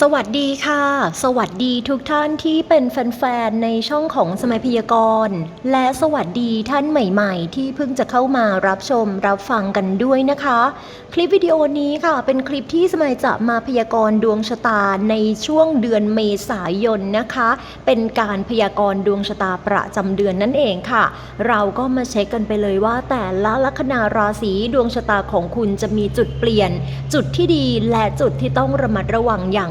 สวัสดีค่ะ สวัสดีทุกท่านที่เป็นแฟนๆ ในช่องของสมัยพยากรณ์ และสวัสดีท่านใหม่ๆ ที่เพิ่งจะเข้ามารับชมรับฟังกันด้วยนะคะ คลิปวิดีโอนี้ค่ะ เป็นคลิปที่สมัยจะมาพยากรณ์ดวงชะตาในช่วงเดือนเมษายนนะคะ เป็นการพยากรณ์ดวงชะตาประจำเดือนนั่นเองค่ะ เราก็มาเช็คกันไปเลยว่า แต่ละลัคนาราศีดวงชะตาของคุณจะมีจุดเปลี่ยน จุดที่ดีและจุดที่ต้องระมัดระวังอย่าง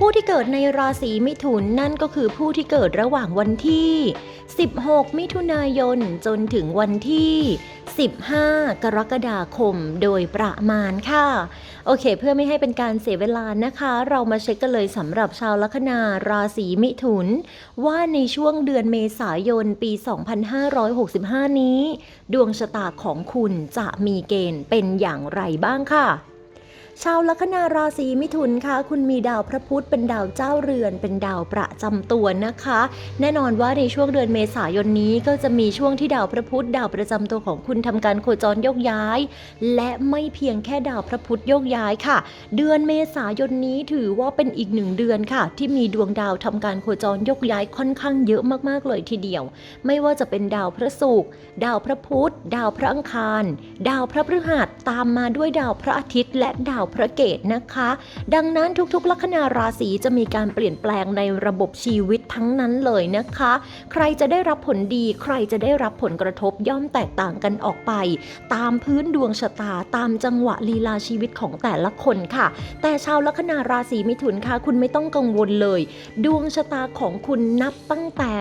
ผู้ที่เกิดในราศีมิถุนนั่นก็คือผู้ที่เกิดระหว่างวันที่ 16 มิถุนายนจนถึงวันที่ 15 กรกฎาคมโดยประมาณค่ะ โอเค เพื่อไม่ให้เป็นการเสียเวลานะคะ เรามาเช็คกันเลยสำหรับชาวลัคนาราศีมิถุน ว่าในช่วงเดือนเมษายนปี 2565 นี้ ดวงชะตาของคุณจะมีเกณฑ์เป็นอย่างไรบ้างค่ะ ชาวลัคนาราศีมิถุนคะ คุณมีดาวพระพุธเป็นดาวเจ้าเรือน เป็นดาวประจำตัวนะคะ แน่นอนว่าในช่วงเดือนเมษายนนี้ก็จะมีช่วงที่ดาวพระพุธดาวประจำตัวของคุณทำการโคจรโยกย้าย และไม่เพียงแค่ดาวพระพุธโยกย้ายค่ะ เดือนเมษายนนี้ถือว่าเป็นอีกหนึ่งเดือนค่ะ ที่มีดวงดาวทำการโคจรโยกย้ายค่อนข้างเยอะมากๆเลยทีเดียว ไม่ว่าจะเป็นดาวพระศุกร์ดาวพระพุธดาวพระอังคาร ดาวพระพฤหัสตามมาด้วยดาวพระอาทิตย์และดาวพระเกตนะคะ ดังนั้นทุกๆ ลัคนาราศีจะมีการเปลี่ยนแปลงในระบบชีวิตทั้งนั้นเลยนะคะ ใครจะได้รับผลดี ใครจะได้รับผลกระทบย่อมแตกต่างกันออกไป ตามพื้นดวงชะตาตามจังหวะลีลาชีวิตของแต่ละคนค่ะ แต่ชาวลัคนาราศีมิถุนค่ะ คุณไม่ต้องกังวลเลย ดวงชะตาของคุณนับตั้งแต่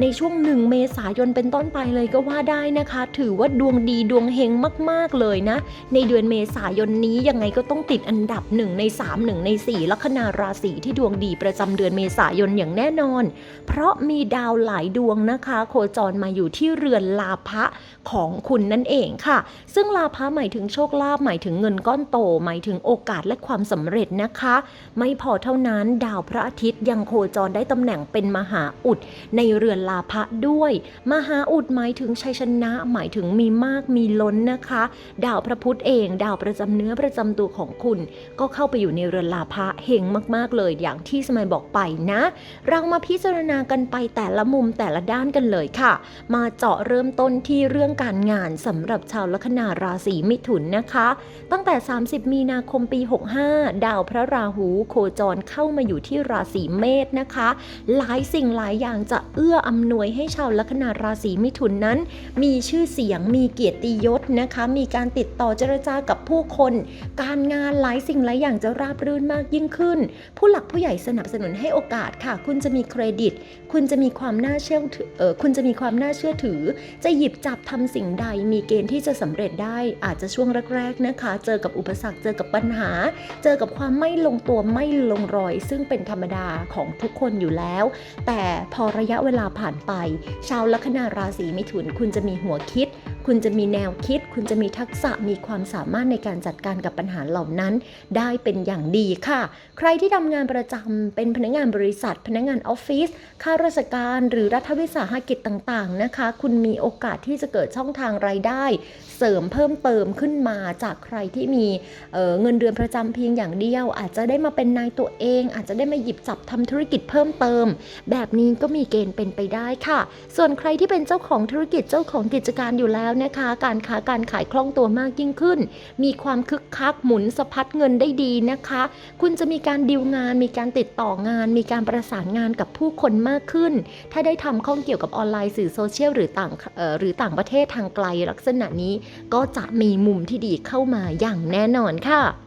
ในช่วงหนึ่งเมษายนเป็นต้นไปเลยก็ว่าได้นะคะ ถือว่าดวงดีดวงเฮงมาก ๆเลยนะ ในเดือนเมษายนนี้ยังไงก็ต้องติดอันดับ 1 ใน 3 1 ใน 4 ลัคนาราศีที่ดวงดีประจำเดือนเมษายนอย่างแน่นอน เพราะมีดาวหลายดวงนะคะ โคจรมาอยู่ที่เรือนลาภะของคุณนั่นเองค่ะ ซึ่งลาภะหมายถึงโชคลาภหมายถึงเงินก้อนโต หมายถึงโอกาสและความสำเร็จนะคะ ไม่พอเท่านั้นดาวพระอาทิตย์ยังโคจรได้ตำแหน่งเป็นมหาอุด ในเรือนลาภะด้วย มหาอุดหมายถึงชัยชนะ หมายถึงมีมากมีล้นนะคะ ดาวพระพุธเอง ดาวประจำเนื้อประจำตัวของคุณ ก็เข้าไปอยู่ในเรือนลาภะเฮงมาก ๆ เลยอย่างที่สมัยบอกไปนะ เรามาพิจารณากันไปแต่ละมุมแต่ละด้านกันเลยค่ะ มาเจาะเริ่มต้นที่เรื่องการงานสำหรับชาวลัคนาราศีมิถุนนะคะ ตั้งแต่ 30 มีนาคมปี 65 ดาวพระราหูโคจรเข้ามาอยู่ที่ราศีเมษนะคะ หลายสิ่งหลายอย่างจะเอื้ออำนวยให้ชาวลัคนาราศีมิถุนนั้น มีชื่อเสียงมีเกียรติยศนะคะ มีการติดต่อเจรจากับผู้คน การงานหลายสิ่งหลายอย่างจะราบรื่นมากยิ่งขึ้น ผู้หลักผู้ใหญ่สนับสนุนให้โอกาสค่ะ คุณจะมีเครดิต คุณจะมีความน่าเชื่อถือคุณจะมีความน่าเชื่อถือ จะหยิบจับทำสิ่งใด มีเกณฑ์ที่จะสำเร็จได้ อาจจะช่วงแรกๆนะคะ เจอกับอุปสรรคเจอกับปัญหา เจอกับความไม่ลงตัวไม่ลงรอย ซึ่งเป็นธรรมดาของทุกคนอยู่แล้ว แต่พอระยะเวลาผ่านไป ชาวลัคนาราศีมิถุนคุณจะมีหัวคิด คุณจะมีแนวคิด คุณจะมีทักษะมีความสามารถในการจัดการกับปัญหาเหล่านั้น ได้เป็นอย่างดีค่ะ ใครที่ทำงานประจำเป็นพนักงานบริษัท พนักงานออฟฟิศข้าราชการหรือรัฐวิสาหกิจต่างๆนะคะ คุณมีโอกาสที่จะเกิดช่องทางรายได้ เสริมเพิ่มเติมขึ้นมาจากใครที่มีเออเงินเดือนประจำเพียงอย่างเดียว อาจจะได้มาเป็นนายตัวเอง อาจจะได้มาหยิบจับทำธุรกิจเพิ่มเติม แบบนี้ก็มีเกณฑ์เป็นไปได้ค่ะ ส่วนใครที่เป็นเจ้าของธุรกิจเจ้าของกิจการอยู่แล้วนะคะ การค้าการขายคล่องตัวมากยิ่งขึ้น มีความคึกคักหมุนสะพัดเงินได้ดีนะคะ คุณจะมีการดีลงาน มีการติดต่องาน มีการประสานงานกับผู้คนมากขึ้น ถ้าได้ทำข้องเกี่ยวกับออนไลน์สื่อโซเชียลหรือต่างหรือต่างประเทศทางไกลลักษณะนี้ ก็จะมีมุมที่ดีเข้ามาอย่างแน่นอนค่ะ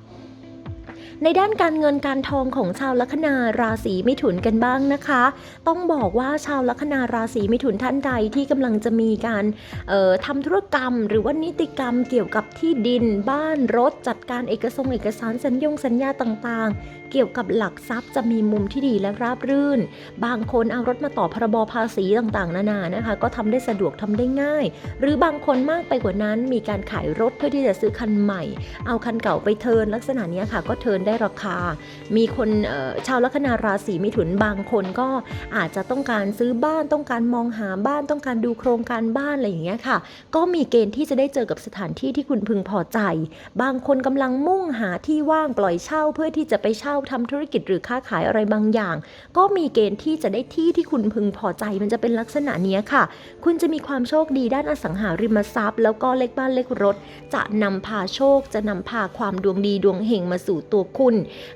ในด้านการเงินการทองของชาวลัคนาราศีมิถุนกันบ้างนะคะ ต้องบอกว่าชาวลัคนาราศีมิถุนท่านใดที่กำลังจะมีการออทำธุรกรรม หรือว่านิติกรรมเกี่ยวกับที่ดิน บ้านรถจัดการเอกสงเอกสารสัญญงสัญญาต่างๆ เกี่ยวกับหลักทรัพย์จะมีมุมที่ดีและราบรื่น บางคนเอารถมาต่อพรบภาษีต่างๆ นานานะคะ ก็ทำได้สะดวกทำได้ง่าย หรือบางคนมากไปกว่านั้นมีการขายรถเพื่อที่จะซื้อคันใหม่ เอาคันเก่าไปเทิร์นลักษณะนี้ค่ะก็เทิร์นได้ราคา มีคนชาวลัคนาราศีมิถุนบางคนก็อาจจะต้องการซื้อบ้านต้องการมองหาบ้านต้องการดูโครงการบ้านอะไรอย่างเงี้ยค่ะ ก็มีเกณฑ์ที่จะได้เจอกับสถานที่ที่คุณพึงพอใจ บางคนกำลังมุ่งหาที่ว่างปล่อยเช่าเพื่อที่จะไปเช่าทำธุรกิจหรือค้าขายอะไรบางอย่าง ก็มีเกณฑ์ที่จะได้ที่ที่คุณพึงพอใจ มันจะเป็นลักษณะเนี้ยค่ะ คุณจะมีความโชคดีด้านอสังหาริมทรัพย์ แล้วก็เล็กบ้านเล็กรถ จะนำพาโชคจะนำพาความดวงดีดวงเฮงมาสู่ตัวคุณ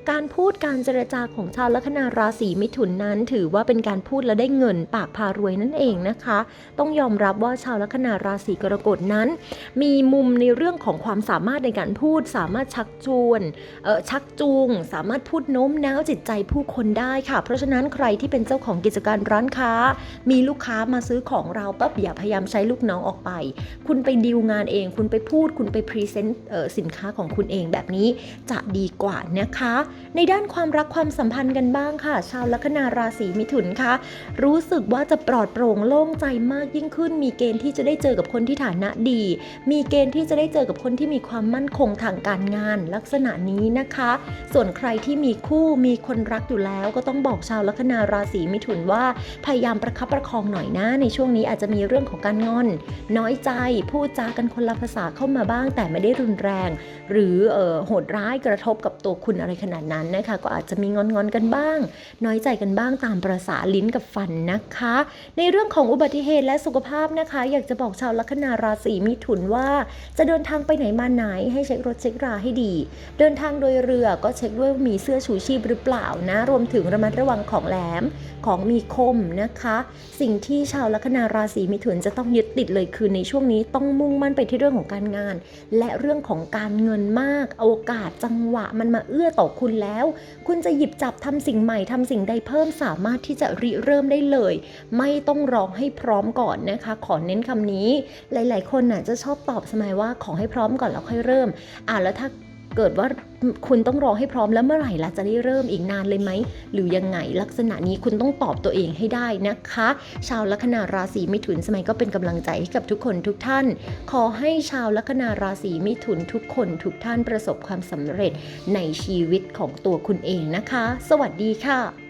การพูดการเจรจาของชาวลัคนาราศีมิถุนนั้น ถือว่าเป็นการพูดแล้วได้เงินปากพารวยนั่นเองนะคะ ต้องยอมรับว่าชาวลัคนาราศีกรกฎนั้น มีมุมในเรื่องของความสามารถในการพูด สามารถชักชวนเออชักจูง สามารถพูดโน้มน้าวจิตใจผู้คนได้ค่ะ เพราะฉะนั้นใครที่เป็นเจ้าของกิจการร้านค้า มีลูกค้ามาซื้อของเราปั๊บอย่าพยายามใช้ลูกน้องออกไป คุณไปดีลงานเอง คุณไปพูด คุณไปพรีเซนต์สินค้าของคุณเองแบบนี้จะดีกว่านะคะ ในด้านความรักความสัมพันธ์กันบ้างค่ะ ชาวลัคนาราศีมิถุนคะรู้สึกว่าจะปลอดโปร่งโล่งใจมากยิ่งขึ้น มีเกณฑ์ที่จะได้เจอกับคนที่ฐานะดี มีเกณฑ์ที่จะได้เจอกับคนที่มีความมั่นคงทางการงาน ลักษณะนี้นะคะ ส่วนใครที่มีคู่มีคนรักอยู่แล้ว ก็ต้องบอกชาวลัคนาราศีมิถุนว่า พยายามประคับประคองหน่อยนะ ในช่วงนี้อาจจะมีเรื่องของการงอน น้อยใจพูดจากันคนละภาษาเข้ามาบ้าง แต่ไม่ได้รุนแรง หรือออโหดร้ายกระทบกับตัวคุณอะไรขนาดนั้นนะคะ ก็อาจจะมีงอนงอนๆกันบ้าง น้อยใจกันบ้างตามประษาลิ้นกับฟันนะคะ ในเรื่องของอุบัติเหตุและสุขภาพนะคะ อยากจะบอกชาวลัคนาราศีมิถุนว่า จะเดินทางไปไหนมาไหนให้เช็ครถเช็คราให้ดี เดินทางโดยเรือก็เช็คด้วยมีเสื้อชูชีพหรือเปล่านะ รวมถึงระมัดระวังของแหลมของมีคมนะคะ สิ่งที่ชาวลัคนาราศีมิถุนจะต้องยึดติดเลยคือในช่วงนี้ต้องมุ่งมั่นไปที่เรื่องของการงาน และเรื่องของการเงินมาก โอกาสจังหวะมันมาเอื้อต่อคุณแล้ว คุณจะหยิบจับทำสิ่งใหม่ทำสิ่งใดเพิ่มสามารถที่จะริเริ่มได้เลย ไม่ต้องรอให้พร้อมก่อนนะคะ ขอเน้นคำนี้ หลาย ๆ คนน่ะจะชอบตอบสมัยว่าขอให้พร้อมก่อนแล้วค่อยเริ่มอ่าแล้วถ้า เกิดว่าคุณต้องรอให้พร้อมแล้วเมื่อไหร่ล่ะจะได้เริ่มอีกนานเลยไหม หรือยังไงลักษณะนี้คุณต้องตอบตัวเองให้ได้นะคะ ชาวลัคนาราศีมิถุนสมัยก็เป็นกำลังใจให้กับทุกคนทุกท่าน ขอให้ชาวลัคนาราศีมิถุนทุกคนทุกท่านประสบความสำเร็จในชีวิตของตัวคุณเองนะคะ สวัสดีค่ะ